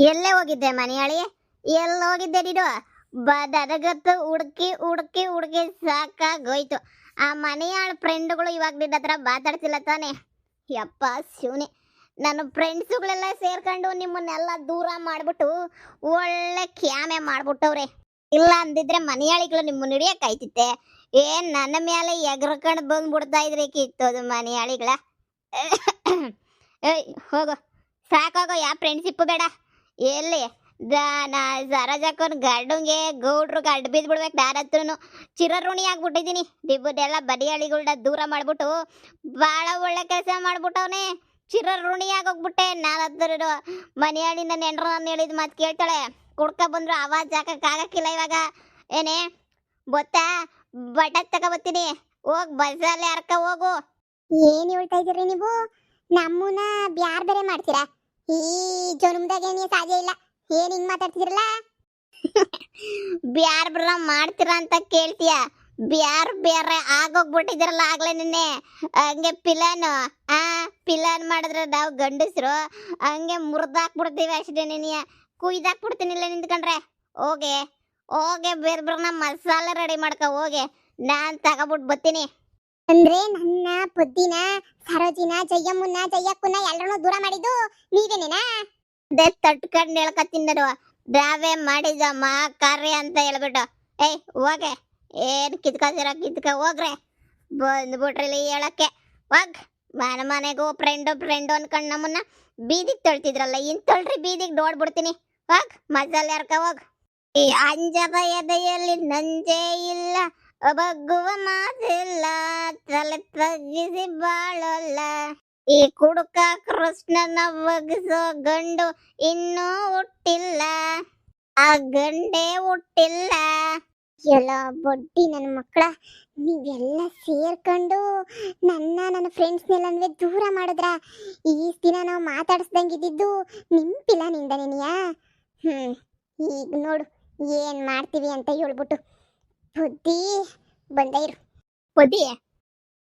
ಎಲ್ಲೇ ಹೋಗಿದ್ದೆ ಮನೆಯಾಳಿ ಎಲ್ಲ ಹೋಗಿದ್ದೆ ನೀನು. ಬ ನನಗಂತೂ ಹುಡುಕಿ ಹುಡುಕಿ ಹುಡುಕಿ ಸಾಕಾಗೋಯ್ತು. ಆ ಮನೆಯಾಳ ಫ್ರೆಂಡ್ಗಳು ಇವಾಗ ನಿನ್ನ ಹತ್ರ ಮಾತಾಡ್ತಿಲ್ಲ ತಾನೆ? ಯಪ್ಪ ಶಿವನೆ ನನ್ನ ಫ್ರೆಂಡ್ಸುಗಳೆಲ್ಲ ಸೇರ್ಕೊಂಡು ನಿಮ್ಮನ್ನೆಲ್ಲ ದೂರ ಮಾಡಿಬಿಟ್ಟು ಒಳ್ಳೆ ಕ್ಯಾಮೆ ಮಾಡ್ಬಿಟ್ಟವ್ರೆ. ಇಲ್ಲ ಅಂದಿದ್ರೆ ಮನೆಯಾಳಿಗಳು ನಿಮ್ಮನ್ನ ಹಿಡಿಯಕ್ಕಾಯ್ತಿತ್ತೆ ಏನ್ ನನ್ನ ಮೇಲೆ ಎಗರ್ಕೊಂಡು ಬಂದ್ಬಿಡ್ತಾ ಇದ್ರಿ ಕಿತ್ತೋದು ಮನೆಯಾಳಿಗಳ ಏಯ್, ಹೋಗೋ. ಸಾಕಾಗೋ ಯಾ ಫ್ರೆಂಡ್ಶಿಪ್ ಬೇಡ. ಎಲ್ಲಿ? ನಾ ಸರಜಕ್ಕನ್ ಗಂಡಂಗೆ ಗೌಡ್ರು ಗಡ್ಡ ಬಿದ್ದು ಬಿಡ್ಬೇಕು ಯಾರ ಹತ್ರನು ಚಿರಋಣಿ ಆಗ್ಬಿಟ್ಟಿದ್ದೀನಿ. ದಿಬ್ಬದೆಲ್ಲ ಬಡಿಯಾಳಿಗಳ್ನ ದೂರ ಮಾಡ್ಬಿಟ್ಟು ಭಾಳ ಒಳ್ಳೆ ಕೆಲಸ ಮಾಡ್ಬಿಟ್ಟವನೇ. ಚಿರಋಣಿ ಆಗೋಗ್ಬಿಟ್ಟೆ. ನಾನು ಹತ್ರ ಮನೆಯಾಳಿ ನನ್ನ ಹೆಂಡ್ರು ನಾನು ಹೇಳಿದ ಮಾತು ಕೇಳ್ತಾಳೆ. ಕುಡ್ಕ ಬಂದ್ರು ಆವಾಜ್ ಹಾಕಕ್ಕಾಗಕ್ಕಿಲ್ಲ ಇವಾಗ. ಏನೇ? ಗೊತ್ತಾ ಬಟ ತಗೊಬತ್ತೀನಿ. ಹೋಗ್ ಬಸ್ಸಲ್ಲಿ ಹರ್ಕ ಹೋಗು. ಏನ್ ಹೇಳ್ತಾ ಇದೀರಿ ನೀವು? ನಮ್ಮನ್ನ ಬ್ಯಾರ್ ಬೇರೆ ಮಾಡ್ತೀರಾ? ಈ ಜನ್ಮದಾಗ ಏನೇ ಸಾಧ್ಯ ಇಲ್ಲ. ಏನ್ ಹಿಂಗ್ ಮಾತಾಡ್ತಿದಿರಲ್ಲ? ಬ್ಯಾರ್ ಬ್ರ ಮಾಡ್ತೀರಾ ಅಂತ ಕೇಳ್ತೀಯ. ಬ್ಯಾರ್ ಬೇರೆ ಆಗೋಗ್ಬಿಟ್ಟಿದ್ರಲ್ಲ ಆಗ್ಲೇ ನಿನ್ನೆ. ಹಂಗೆ ಪಿಲಾನ್, ಆ, ಪಿಲಾನ್ ಮಾಡಿದ್ರೆ ನಾವು ಗಂಡಸ್ರು. ಹಂಗೆ ಮುರಿದಾಕ್ಬಿಡ್ತೀವಿ ಅಷ್ಟೇ ನಿನಯ ಕುಯ್ದಾಕ್ಬಿಡ್ತೀನಿಲ್ಲ ನಿಂತ್ಕೊಂಡ್ರೆ ಓಗೆ ಓಗೆ ಬೇರೆ ಮಸಾಲೆ ರೆಡಿ ಮಾಡ್ಕೊ, ಹೋಗೆ. ನಾನು ತಗೊಬಿಟ್ಟು ಬರ್ತೀನಿ. ಅಂದ್ರೆ ನನ್ನ ಪುದ್ದಿನ ಸರೋಜಿನ, ಜಯಮ್ಮನ್ನ, ಜಯಕ್ಕನ್ನ ಎಲ್ಲರನ್ನೂ ದೂರ ಮಾಡಿದ್ದು ನೀವೇನೇನಾ? ಅದೇ ತಟ್ಕಂಡು ಹೇಳ್ಕತ್ತೀನಿ ಮಾಡಿದ ಮಾ ಅಂತ ಹೇಳ್ಬಿಟ್ಟು. ಏಯ್, ಹೋಗೆ. ಏನ್ ಕಿತ್ಕೊತಿರ ಕಿತ್ಕ, ಹೋಗ್ರೆ. ಬಂದ್ಬಿಟ್ರಿ ಇಲ್ಲಿ ಹೇಳಕ್ಕೆ. ಹೋಗ್. ಮನೆ ಮನೆಗೂ ಫ್ರೆಂಡು ಫ್ರೆಂಡು ಅನ್ಕೊಂಡು ನಮ್ಮನ್ನ ಬೀದಿಗೆ ತೊಳ್ತಿದ್ರಲ್ಲ ಇನ್ ತೊಳ್ರಿ, ಬೀದಿಗೆ ನೋಡ್ಬಿಡ್ತೀನಿ. ಹೋಗ್. ಮಜಲ್ ಯಾರ್ಕ ಹೋಗ್. ಈ ಅಂಜದ ಎದೆಯಲ್ಲಿ ನಂಜೇ ಇಲ್ಲ. ಬಗ್ಗುವ ಮಾತಿಲ್ಲ ತಲೆ ತಗ್ಗಿಸಿ ಬಾಳಲ್ಲ. ಈ ಕುಡುಕ ಕೃಷ್ಣನ ಬಗ್ಗಿಸೋ ಗಂಡು ಇನ್ನೂ ಹುಟ್ಟಿಲ್ಲ. ಆ ಗಂಡೇ ಹುಟ್ಟಿಲ್ಲ. ಎಲ್ಲ ಬಡ್ಡಿ ನನ್ನ ಮಕ್ಕಳ, ನೀವೆಲ್ಲ ಸೇರ್ಕೊಂಡು ನನ್ನ ನನ್ನ ಫ್ರೆಂಡ್ಸ್ನೆಲ್ಲನೂ ದೂರ ಮಾಡಿದ್ರ. ಈ ದಿನ ನಾವು ಮಾತಾಡಿಸ್ದಂಗಿದ್ದು ನಿಂಪಿಲ್ಲ ನಿಂದ ನೀನಿಯಾ ಹ್ಞೂ ಈಗ ನೋಡು ಏನು ಮಾಡ್ತೀವಿ ಅಂತ ಹೇಳ್ಬಿಟ್ಟು. ಬುದ್ಧಿ ಬಂದ ಇರು. ಬುದ್ಧಿ?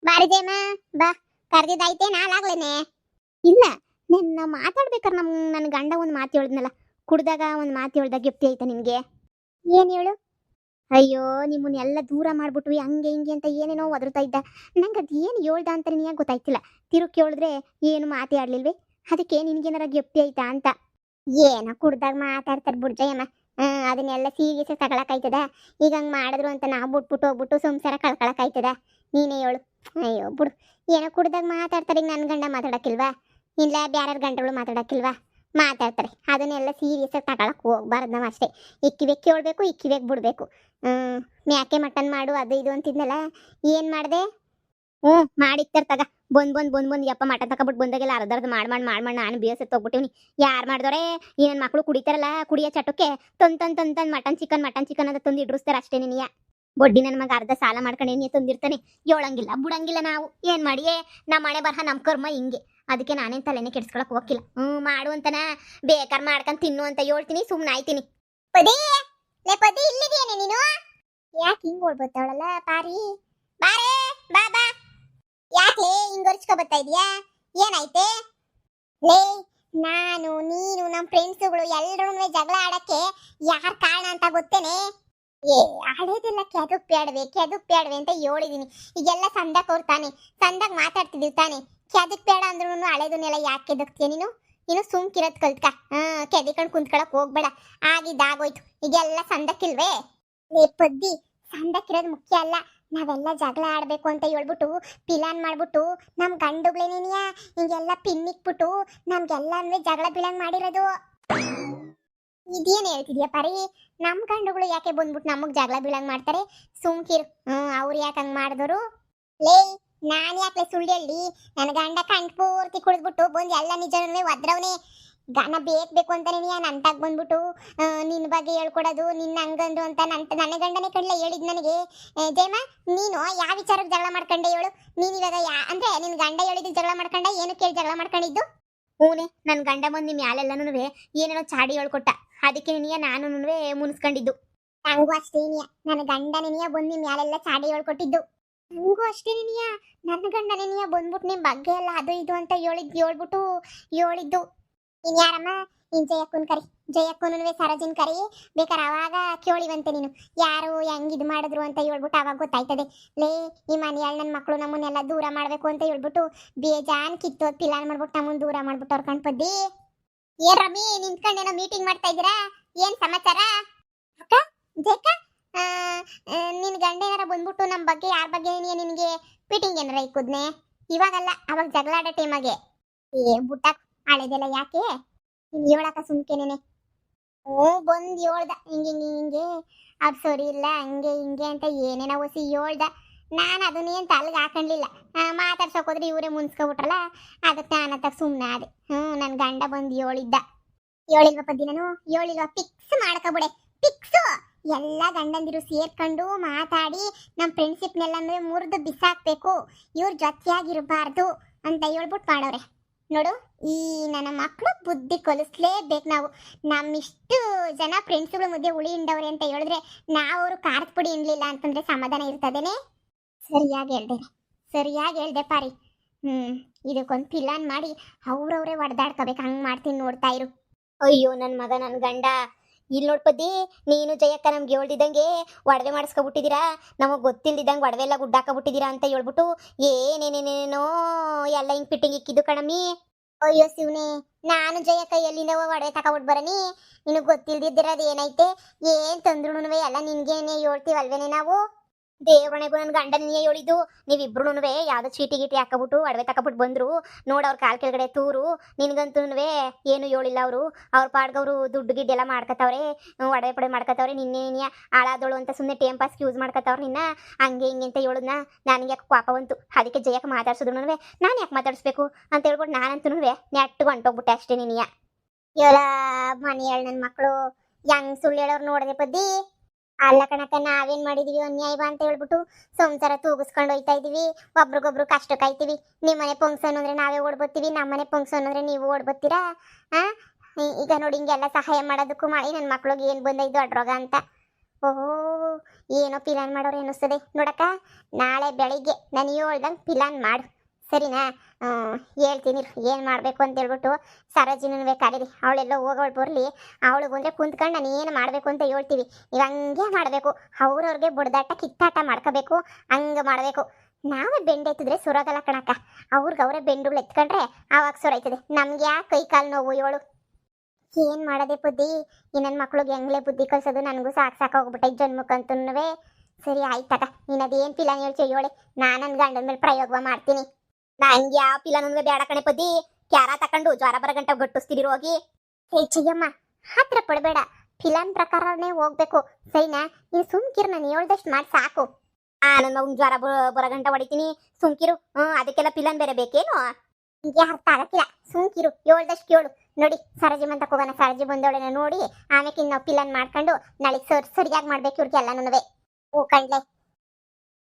ಬಾರಿದೇಮ ಬಾ. ಕರ್ದಿದ್ದಾಯ್ತೆ ನಾಲಾಗ್ಲೇನೆ ಇಲ್ಲ, ನಿನ್ನ ಮಾತಾಡ್ಬೇಕಾರೆ ನಮ್ ನನ್ನ ಗಂಡ ಒಂದು ಮಾತು ಹೇಳಿದ್ನಲ್ಲ, ಕುಡ್ದಾಗ ಒಂದು ಮಾತು ಹೇಳ್ದಾಗ ಗಿಫ್ಟಿ ಆಯ್ತಾ ನಿನಗೆ ಏನು ಹೇಳು? ಅಯ್ಯೋ ನಿಮ್ಮನ್ನ ಎಲ್ಲ ದೂರ ಮಾಡ್ಬಿಟ್ವಿ, ಹಂಗೆ ಹಿಂಗೆ ಅಂತ ಏನೇನೋ ಒದರ್ತಾ ಇದ್ದ. ನಂಗೆ ಅದು ಏನು ಹೇಳ್ದ ಅಂತ ನಿನಗೆ ಗೊತ್ತಾಯ್ತಿಲ್ಲ. ತಿರು ಕೇಳಿದ್ರೆ ಏನು ಮಾತೇ ಆಡ್ಲಿಲ್ವಿ? ಅದಕ್ಕೆ ನಿನ್ಗೇನಾರ ಗಿಫ್ಟಿ ಆಯ್ತಾ ಅಂತ? ಏನೋ ಕುಡ್ದಾಗ ಮಾತಾಡ್ತಾರೆ ಬಿಡ್ಜಯಮ್ಮ ಹ್ಮ್, ಅದನ್ನೆಲ್ಲ ಸೀರಿಯಸ್ ತಗೊಳಕಾಯ್ತದ. ಈಗ ಹಂಗ್ ಮಾಡಿದ್ರು ಅಂತ ನಾ ಬಿಟ್ಬಿಟ್ಟು ಹೋಗ್ಬಿಟ್ಟು ಸಂಸಾರ ಕಳ್ಕೊಳಕಾಯ್ತದ. ನೀನೇ ಹೇಳು. ಅಯ್ಯೋ, ಬಿಡು. ಏನೋ ಕುಡ್ದಾಗ ಮಾತಾಡ್ತಾರೆ. ನನ್ನ ಗಂಡ ಮಾತಾಡಕ್ಕಿಲ್ವಾ? ಇಲ್ಲ ಬ್ಯಾರ ಗಂಡಗಳು ಮಾತಾಡಕ್ಕಿಲ್ವಾ? ಮಾತಾಡ್ತಾರೆ. ಅದನ್ನೆಲ್ಲ ಸೀರಿಯಸ್ ಆಗಿ ತಗೊಳಕ್ ಹೋಗ್ಬಾರ್ದು ನಾವು ಅಷ್ಟೇ. ಇಕ್ಕಿವೆ ಕೇಳಬೇಕು, ಇಕ್ಕಿವೆಗೆ ಬಿಡಬೇಕು. ಹ್ಮ್, ಮ್ಯಾಕೆ ಮಟನ್ ಮಾಡು, ಅದು ಇದು ಅಂತಿದ್ನಲ್ಲ. ಏನ್ ಮಾಡ್ದೆ? ಹ್ಞೂ ಮಾಡಿರ್ತಾರ ತಗ. ಬಂದ್ ಬಂದ್ ಬಂದ್ ಬಂದ್, ಯಪ್ಪ ಮಟನ್ ತಗೊಬಿಟ್ಟು ಬಂದಾಗೆಲ್ಲ ಅರ್ಧ ಮಾಡಿ ಮಾಡಿ, ಮಾಡ್, ಮಾಡಿ, ನಾನು ಬೇಸತ್ತು ಹೋಗ್ಬಿಟ್ಟಿವ್ನಿ. ಯಾರು ಮಾಡಿದವ್ರೆ? ಈ ನನ್ನ ಮಕ್ಳು ಕುಡಿತಾರಲ್ಲ, ಕುಡಿಯೋ ಚಟಕ್ಕೆ ತಂದ್ ತಂದ್ ತಂದ್ ತಂದ್ ಮಟನ್, ಚಿಕನ್ ಮಟನ್, ಚಿಕನ್ ಅಂತ ತಂದು ಇಡ್ರಿಸ್ತಾರೆ ಅಷ್ಟೇ ನಿನಿಯ ಬೊಡ್ಡಿ ನನ್ನ ಮಗ ಅರ್ಧ ಸಾಲ ಮಾಡ್ಕೊಂಡು ಏನೇ ತಂದಿರ್ತಾನೆ. ಏಳಂಗಿಲ್ಲ ಬಿಡಂಗಿಲ್ಲ ನಾವು. ಏನ್ ಮಾಡಿ ನಮ್ಮ ಮನೆ ಬರಹ ನಮ್ಮ ಕರ್ಮ ಹಿಂಗೆ. ಅದಕ್ಕೆ ನಾನೇನ್ ತಲೆನೇ ಕೆಡ್ಸ್ಕೊಳಕ್ ಹೋಗಿಲ್ಲ ಹ್ಞೂ ಮಾಡು ಅಂತನ ಬೇಕಾರ್ ಮಾಡ್ಕೊಂಡ್ ತಿನ್ನು ಅಂತ ಹೇಳ್ತೀನಿ ಸುಮ್ಮನೆ ಆಯ್ತೀನಿ. ಪದೇ, ಲೇ ಪದಿ ಇಲ್ಲಿದೆಯೇನೆ ನೀನು? ಯಾಕೆ ಹಿಂಗ್ ಓಡ್ಬೋತಾವಳಲ್ಲ ಪಾರಿ? ಬಾರೇ, ಬಾ ಬಾ. ಯಾಕೆ ಹಿಂಗ್ ಒರ್ಚ್ಕೊ ಬರ್ತಾ ಇದೀಯಾ? ಏನಾಯ್ತೆ? ಲೇ, ನಾನು, ನೀನು ನಮ್ಮ ಫ್ರೆಂಡ್ಸ್ಗಳು ಎಲ್ಲರೂ ಜಗಳ ಆಡಕ್ಕೆ ಯಾರ್ ಕಾರಣ ಅಂತ ಗೊತ್ತೇನೆ? ಏ ಆಡೋದಿಲ್ಲ ಕೆದಕ್ ಬೇಡವೆ ಕೆದಕ್ ಬೇಡವೆ ಅಂತ ಹೇಳಿದೀನಿ ಈಗೆಲ್ಲ ಅವ್ರು ತಾನೆ. ಸಂದಾಗ ಮಾತಾಡ್ತಿದ್ದೀವಿ ತಾನೆ. ಕೆದಕ್ ಬೇಡ ಅಂದ್ರೂ ಹಳೆದನ್ನೆಲ್ಲ ಯಾಕೆ ಕೆದಕ್ತೀಯ ನೀನು? ನೀನು ಸುಮ್ಕಿರೋದ್ ಕಲ್ತ್ಕ. ಹಾ, ಕೆದಿಕೊಂಡ್ ಕುಂತ್ಕೊಳಕ್ ಹೋಗ್ಬೇಡ. ಆಗಿದ್ದಾಗೋಯ್ತು ಈಗೆಲ್ಲ ಸಂದಕ್ಕಿಲ್ವೇ ಲೇ, ಪದ್ದಿ ಸಂದಕ್ಕಿರೋದು ಮುಖ್ಯ ಅಲ್ಲ. ನಾವೆಲ್ಲ ಜಗಳ ಆಡ್ಬೇಕು ಅಂತ ಹೇಳ್ಬಿಟ್ಟು ಪಿಲಾನ್ ಮಾಡ್ಬಿಟ್ಟು ನಮ್ ಗಂಡುಗಳೇನೇನಿಯ ಹಿಂಗೆಲ್ಲ ಪಿನ್ನಿಕ್ಬಿಟ್ಟು ನಮ್ಗೆಲ್ಲನೂ ಜಗಳ ಬೀಳಂಗ್ ಮಾಡಿರೋದು. ಇದೇನು ಹೇಳ್ತಿದ್ಯಾ ಪರಿ? ನಮ್ ಗಂಡುಗಳು ಯಾಕೆ ಬಂದ್ಬಿಟ್ಟು ನಮಗ್ ಜಗಳ ಬೀಳಂಗ್ ಮಾಡ್ತಾರೆ? ಸುಮ್ಕಿರು. ಹ್ಮ್, ಅವ್ರು ಯಾಕೆ ಹಂಗ್ ಮಾಡಿದ್ರು? ಲೇ ನಾನ್ ಯಾಕೆ ಸುಳ್ಳು ಹೇಳಿ ನನ್ನ ಗಂಡ ಕಣ್ ಪೂರ್ತಿ ಕುಳಿದ್ಬಿಟ್ಟು ಬಂದು ಎಲ್ಲ ನಿಜನೇ ಒದ್ರವನೇ. ಗಾನ ಬೇಕ್ ಬೇಕು ಅಂತ ನೀನು ನಂತಾಗ ಬಂದ್ಬಿಟ್ಟು ಆ, ನಿನ್ ಬಗ್ಗೆ ಹೇಳ್ಕೊಡೋದು ನಿನ್ನ ಹಂಗಂದ್ರು ಅಂತ ನನ್ ನನ್ನ ಗಂಡನೇ ಕಡ್ಲೆ ಹೇಳಿದ್ ನನಗೆ. ಜಯಮ್ಮ ನೀನು ಯಾವ ವಿಚಾರಕ್ಕೆ ಜಗಳ ಮಾಡ್ಕೊಂಡೆ ಹೇಳು. ನೀನ್ ಇವಾಗ ಯಾ ಅಂದ್ರೆ ನಿನ್ ಗಂಡ ಹೇಳಿದ್ದು ಜಗಳ ಮಾಡ್ಕೊಂಡ ಏನು ಕೇಳಿ ಜಗಳ ಮಾಡ್ಕೊಂಡಿದ್ದು? ಹೂನೆ ನನ್ನ ಗಂಡ ಬಂದು ನಿಮ್ಮ ಏನೋ ಏನೇನೋ ಚಾಡಿ ಹೇಳ್ಕೊಟ್ಟ. ಅದಕ್ಕೆ ನಿನಗೆ ನಾನು ಮುನ್ಸ್ಕೊಂಡಿದ್ದು. ನಂಗೂ ಅಷ್ಟೇ ನಿಯ ನನ್ನ ಗಂಡ ನಿನಿಯ ಬಂದು ನಿಮ್ ಮ್ಯಾಲೆಲ್ಲ ಚಾಡಿ ಹೇಳ್ಕೊಟ್ಟಿದ್ದು. ನಂಗೂ ಅಷ್ಟೇ ನಿನಿಯ. ನನ್ನ ಗಂಡ ನಿನಿಯ ಬಂದ್ಬಿಟ್ಟು ನಿಮ್ಮ ಬಗ್ಗೆ ಎಲ್ಲ ಅದು ಇದು ಅಂತ ಹೇಳಿದ್ ಹೇಳ್ಬಿಟ್ಟು ಹೇಳಿದ್ದು. ಇನ್ ಯಾರಮ್ಮ? ಇನ್ ಜಯಕ್ಕನ್ ಕರಿ. ಜಯಕ್ಕನು ಸರೋಜಿನ್ ಕರಿ. ಬೇಕಾರೆ ಅವಾಗ ಕೇಳಿವಂತೆ ನೀನು. ಯಾರು, ಹೆಂಗ್ ಇದು ಮಾಡಿದ್ರು ಅಂತ ಹೇಳ್ಬಿಟ್ಟು ಅವಾಗ ಗೊತ್ತಾಯ್ತದೆ. ಲೇ, ಈ ಮನೆಯಲ್ಲಿ ನನ್ನ ಮಕ್ಕಳು ನಮ್ಮನ್ನೆಲ್ಲ ದೂರ ಮಾಡ್ಬೇಕು ಅಂತ ಹೇಳ್ಬಿಟ್ಟು ಬೇಜಾನ್ ಕಿತ್ತೋದ್ ಪಿಲಾನ್ ಮಾಡ್ಬಿಟ್ಟು ನಮ್ಮನ್ನ ದೂರ ಮಾಡ್ಬಿಟ್ಟು ಅವ್ರ ಕಣ್ಪದ್ದಿ ಏನ್ ರಮಿ, ನಿಂತ್ಕೊಂಡೇನೋ ಮೀಟಿಂಗ್ ಮಾಡ್ತಾ ಇದ್ದೀರಾ? ಏನ್ ಸಮಾಚಾರ? ಅಕ್ಕ ನಿನ್ ಗಂಡ ಏನಾರ ಬಂದ್ಬಿಟ್ಟು ನಮ್ ಬಗ್ಗೆ, ಯಾರ ಬಗ್ಗೆ ನಿನ್ಗೆ ಮೀಟಿಂಗ್ ಏನಾರ ಇಕ್ಕುದ್ನೆ? ಇವಾಗಲ್ಲ, ಅವಾಗ ಜಗಳ ಆಡೋ ಟೈಮಾಗೆ ಏ, ಬುಟ್ಟ ಹಳೆದೆಲ್ಲ ಯಾಕೆ? ನೀನು ಹೇಳಕ ಸುಮ್ಕೆನೇನೆ? ಓ ಬಂದು ಹೇಳ್ದ ಹಿಂಗೆ ಹಿಂಗೆ ಹಿಂಗೆ. ಅದು ಸರಿ ಇಲ್ಲ, ಹಂಗೆ, ಹಿಂಗೆ ಅಂತ ಏನೇನೋ ಹೊಸಿ ಹೇಳ್ದ ನಾನು ಅದನ್ನೇನು ತಲೆಗೆ ಹಾಕೊಂಡ್ಲಿಲ್ಲ ಮಾತಾಡ್ಸೋಕೆ ಹೋದ್ರೆ ಇವರೇ ಮುನ್ಸ್ಕೊಬಿಟ್ರಲ್ಲ ಅದಕ್ಕೆ ನಾನು ಅತ್ತಾಗ ಸುಮ್ಮನೆ ಆದೆ. ಹ್ಞೂ ನನ್ನ ಗಂಡ ಬಂದು ಹೇಳಿದ್ದ ಹೇಳಿಲ್ವಪ್ಪ ದಿನನು? ನಾನು ಹೇಳಿಲ್ವ ಫಿಕ್ಸ್ ಮಾಡ್ಕೊಬಿಡೆ ಫಿಕ್ಸು ಎಲ್ಲ ಗಂಡಂದಿರು ಸೇರ್ಕೊಂಡು ಮಾತಾಡಿ ನಮ್ಮ ಫ್ರೆಂಡ್ಶಿಪ್ನೆಲ್ಲ ಮುರಿದು ಬಿಸಾಕ್ಬೇಕು. ಇವ್ರ ಜೊತೆಯಾಗಿರಬಾರ್ದು ಅಂತ ಹೇಳ್ಬಿಟ್ಟು ಮಾಡವ್ರೆ ನೋಡು, ಈ ನನ್ನ ಮಕ್ಕಳು ಬುದ್ಧಿ ಕೊಲಿಸ್ಲೇಬೇಕು ನಾವು. ನಮ್ಮಿಷ್ಟು ಜನ ಫ್ರೆಂಡ್ಸ್ಗಳ ಮುದ್ದೆ ಉಳಿ ಹಿಂಡವ್ರೆ ಅಂತ ಹೇಳಿದ್ರೆ ನಾವು ಅವರು ಖಾರದ ಪುಡಿ ಹಿಂಡ್ಲಿಲ್ಲ ಅಂತಂದ್ರೆ ಸಮಾಧಾನ ಇರ್ತದೇನೆ? ಸರಿಯಾಗಿ ಹೇಳ್ದೆ ಸರಿಯಾಗಿ ಹೇಳ್ದೆ ಪಾರಿ. ಹ್ಮ್, ಇದಕ್ಕೊಂದು ಪಿಲಾನ್ ಮಾಡಿ ಅವ್ರವ್ರೇ ಹೊಡೆದಾಡ್ಕೋಬೇಕು, ಹಂಗ್ ಮಾಡ್ತೀನಿ ನೋಡ್ತಾ ಇರು. ಅಯ್ಯೋ ನನ್ನ ಮಗ ನನ್ನ ಗಂಡ ಇಲ್ಲಿ ನೋಡ್ಪದ್ದಿ ನೀನು ಜಯಕ್ಕ ನಮ್ಗೆ ಹೇಳ್ದಿದ್ದಂಗೆ ಒಡವೆ ಮಾಡಿಸ್ಕೊಬಿಟ್ಟಿದ್ದೀರಾ ನಮಗೆ ಗೊತ್ತಿಲ್ದಿದ್ದಂಗೆ ಒಡವೆ ಎಲ್ಲ ಗುಡ್ಡಾಕಬಿಟ್ಟಿದ್ದೀರಾ ಅಂತ ಹೇಳ್ಬಿಟ್ಟು ಏನೇನೇನೇನೋ ಎಲ್ಲ ಹಿಂಗೆ ಫಿಟ್ಟಿಂಗ್ ಇಕ್ಕಿದ್ದು ಕಣಮ್ಮಿ. ಅಯ್ಯೋ ಶಿವನೇ, ನಾನು ಜಯಕ್ಕ ಎಲ್ಲಿಂದ ಒಡವೆ ತಗೊಬಿಟ್ಟು ಬರನಿ? ನಿನಗೆ ಗೊತ್ತಿಲ್ದಿದ್ದಿರೋದು ಏನೈತೆ? ಏನ್ ತಂದ್ರುನು ಎಲ್ಲ ನಿನ್ಗೇನೆ ಹೇಳ್ತೀವಲ್ವೇನೆ ನಾವು? ದೇವರಣೆಗೂ ನನ್ನ ನೀ ಹೇಳಿದ್ದು ನೀವಿಬ್ರುನುವೆ ಯಾವ್ದೋ ಚೀಟಿ ಗೀಟಿ ಹಾಕಬಿಟ್ಟು ಒಡವೆ ತಕೊಬಿಟ್ಟು ಬಂದ್ರು. ನೋಡು ಅವ್ರ ಕಾಲ್ ಕೆಳಗಡೆ ತೂರು ನಿನ್ಗಂತೂ ಏನು ಹೇಳಿಲ್ಲ ಅವರು. ಅವ್ರ ಪಾಡ್ಗವ್ರು ದುಡ್ಡು ಗಿಡ್ಡೆಲ್ಲ ಮಾಡ್ಕತಾವ್ರೆ ಒಡವೆ ಪಡೆ ಮಾಡ್ಕತಾವ್ರೆ ನಿನ್ನೆ ನಿನ್ನ ಹಾಳಾದೋಳು ಅಂತ ಸುಮ್ಮನೆ ಟೈಮ್ ಪಾಸ್ಗೆ ಯೂಸ್ ಮಾಡ್ಕತಾವ್ರ ನಿನ್ನ. ಹಂಗೆ ಹಿಂಗೆ ಅಂತ ಹೇಳುದ್ನ. ನನಗೆ ಯಾಕೆ ಪಾಪ ಬಂತು. ಅದಕ್ಕೆ ಜಯಕ್ಕೆ ಮಾತಾಡ್ಸಿದ್ರು ನಾನು ಯಾಕೆ ಮಾತಾಡಿಸ್ಬೇಕು? ಅಂತ ಹೇಳ್ಬಿಟ್ಟು ನಾನಂತೂ ನೆಟ್ಟು ಹೊಂಟೋಗ್ಬಿಟ್ಟೆ ಅಷ್ಟೇ ನಿನಗೆ. ಇವಳ ಮನೆಯಳ್ ನನ್ ಮಕ್ಕಳು ಹೆಂಗ್ ಸುಳ್ಳು ಹೇಳೋರು ನೋಡದೆ ಪದ್ದಿ. ಅಲ್ಲ ಕಣಕ್ಕ, ನಾವೇನ್ ಮಾಡಿದೀವಿ? ಅನ್ಯಾಯವ ಅಂತ ಹೇಳ್ಬಿಟ್ಟು ಸಂಸಾರ ತೂಗಿಸ್ಕೊಂಡು ಹೋಯ್ತಾ ಇದೀವಿ. ಒಬ್ರಿಗೊಬ್ರು ಕಷ್ಟ ಕಾಯ್ತೀವಿ. ನಿಮ್ಮನೆ ಫಂಕ್ಷನ್ ಅಂದ್ರೆ ನಾವೇ ಓಡ್ಬತ್ತೀವಿ. ನಮ್ಮನೆ ಫಂಕ್ಷನ್ ಅಂದ್ರೆ ನೀವು ಓಡ್ಬತ್ತೀರಾ? ಆ? ಈಗ ನೋಡಿ ಹಿಂಗೆಲ್ಲ ಸಹಾಯ ಮಾಡೋದಕ್ಕೂ ಮಾಡಿ ನನ್ನ ಮಕ್ಳಿಗೆ ಏನ್ ಬಂದೈದು ಅಡ್ರೋಗ ಅಂತ. ಓಹೋ, ಏನೋ ಪಿಲಾನ್ ಮಾಡೋರು ಅನ್ನಿಸ್ತದೆ ನೋಡಕ್ಕ, ನಾಳೆ ಬೆಳಿಗ್ಗೆ ನಾನು ಹೇಳ್ದಂಗೆ ಪಿಲಾನ್ ಮಾಡು. ಸರಿನಾ? ಹೇಳ್ತೀನಿ ಏನು ಮಾಡಬೇಕು ಅಂತ ಹೇಳ್ಬಿಟ್ಟು ಸರೋಜಿನೂ ಕರೀರಿ ಅವಳೆಲ್ಲ ಹೋಗೋಳು ಬರಲಿ. ಅವಳಿಗೆ ಅಂದರೆ ಕುಂತ್ಕೊಂಡು ನಾನು ಏನು ಮಾಡಬೇಕು ಅಂತ ಹೇಳ್ತೀವಿ. ನೀವು ಹಂಗೆ ಮಾಡಬೇಕು. ಅವ್ರವ್ರಿಗೆ ಬುಡ್ದಾಟ, ಕಿತ್ತಾಟ ಮಾಡ್ಕೋಬೇಕು. ಹಂಗೆ ಮಾಡಬೇಕು. ನಾವೇ ಬೆಂಡೆ ಎತ್ತಿದ್ರೆ ಸುರೋಗಲ್ಲ ಕಣಕ್ಕ. ಅವ್ರಿಗೆ ಅವರೇ ಬೆಂಡುಗಳು ಎತ್ಕೊಂಡ್ರೆ ಆವಾಗ ಸುರೈತದೆ. ನಮ್ಗೆ ಯಾಕೆ ಕೈ ಕಾಲು ನೋವು ಏಳು ಏನು ಮಾಡೋದೆ ಬುದ್ಧಿ? ಈ ನನ್ನ ಮಕ್ಳಿಗೆ ಹೆಂಗ್ಲೇ ಬುದ್ಧಿ ಕಲಿಸೋದು? ನನಗೂ ಸಾಕು ಸಾಕಾಗ್ಬಿಟ್ಟೈತೆ ಜನ್ಮಕ್ಕಂತೂ ಸರಿ ಆಯ್ತಕ್ಕ ನೀನು ಅದೇನು ಪಿಲಾನ್ ಹೇಳ್ತೀವಿ ಹೇಳಿ. ನಾನು ನನ್ನ ಗಂಡನ ಮೇಲೆ ಪ್ರಯೋಗ ಮಾಡ್ತೀನಿ. ನಂಗೆ ಯಾವ ಪಿಲ್ಲ ನನ್ಗೆ ಬೇಡ ಕಣೆ ಪದಿ ಕ್ಯಾರ ತಕೊಂಡು ಜ್ವರ ಬರ ಗಂಟೆ ಗಟ್ಟಿಸ್ತೀರಿ ಹೋಗಿ. ಏ ಚಯ್ಯಮ್ಮ ಹತ್ರ ಪಡಬೇಡ. ಫಿಲನ್ ಪ್ರಕಾರನೇ ಹೋಗ್ಬೇಕು. ಸರಿನಾ ನೀನು ಸುಮ್ಕಿರ್ ನಾನು ಹೇಳ್ದಷ್ಟು ಮಾಡಿ ಸಾಕು. ಆ, ನನ್ನ ಮಗನ್ ಜ್ವರ ಬರ ಗಂಟ ಹೊಡಿತೀನಿ. ಸುಮ್ಕಿರು. ಹ್ಮ್, ಅದಕ್ಕೆಲ್ಲ ಪಿಲ್ಲನ್ ಬೇರೆ ಬೇಕೇನು? ನಿಮಗೆ ಅರ್ಥ ಆಗಕ್ಕಿಲ್ಲ. ಸುಮ್ಕಿರು, ಹೇಳ್ದಷ್ಟು ಕೇಳು. ನೋಡಿ, ಸರಜಿ ಮಂತ ಹೋಗೋಣ ಸರಜಿ ಬಂದವಳನ್ನ ನೋಡಿ ಆಮೇಲೆ ನಾವು ಪಿಲನ್ ಮಾಡ್ಕೊಂಡು ನಾಳೆ ಸರ್, ಸರಿಯಾಗಿ ಮಾಡ್ಬೇಕು ಇವ್ರಿಗೆ ನನವೇ ಓ ಕಂಡ್ಲೆ